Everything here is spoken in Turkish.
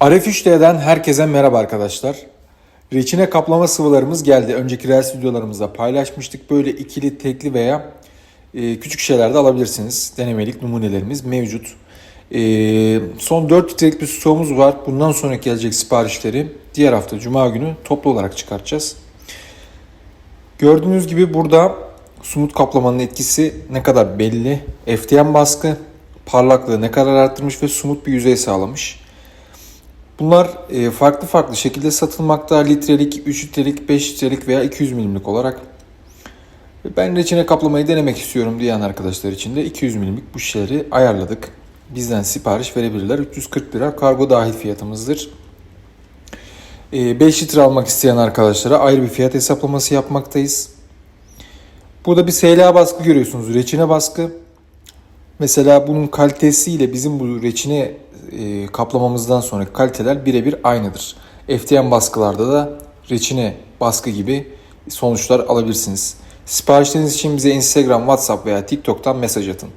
Aref 3D'den herkese merhaba arkadaşlar. Reçine kaplama sıvılarımız geldi. Önceki Reels videolarımızda paylaşmıştık. Böyle ikili, tekli veya e, küçük şeyler de alabilirsiniz. Denemelik numunelerimiz mevcut. E, son 4 litrelik bir stoğumuz var. Bundan sonraki gelecek siparişleri diğer hafta Cuma günü toplu olarak çıkartacağız. Gördüğünüz gibi burada sumut kaplamanın etkisi ne kadar belli. FDM baskı parlaklığı ne kadar arttırmış ve sumut bir yüzey sağlamış. Bunlar e, farklı farklı şekilde satılmakta. Litrelik, 3 litrelik, 5 litrelik veya 200 milimlik olarak. Ben reçine kaplamayı denemek istiyorum diyen arkadaşlar için de 200 milimlik bu şişeleri ayarladık. Bizden sipariş verebilirler. 340 lira kargo dahil fiyatımızdır. 5 litre almak isteyen arkadaşlara ayrı bir fiyat hesaplaması yapmaktayız. Burada bir SLA baskı görüyorsunuz. Reçine baskı. Mesela bunun kalitesiyle bizim bu reçine e, kaplamamızdan sonraki kaliteler birebir aynıdır. FDM baskılarda da reçine baskı gibi sonuçlar alabilirsiniz. Siparişleriniz için bize Instagram, WhatsApp veya TikTok'tan mesaj atın.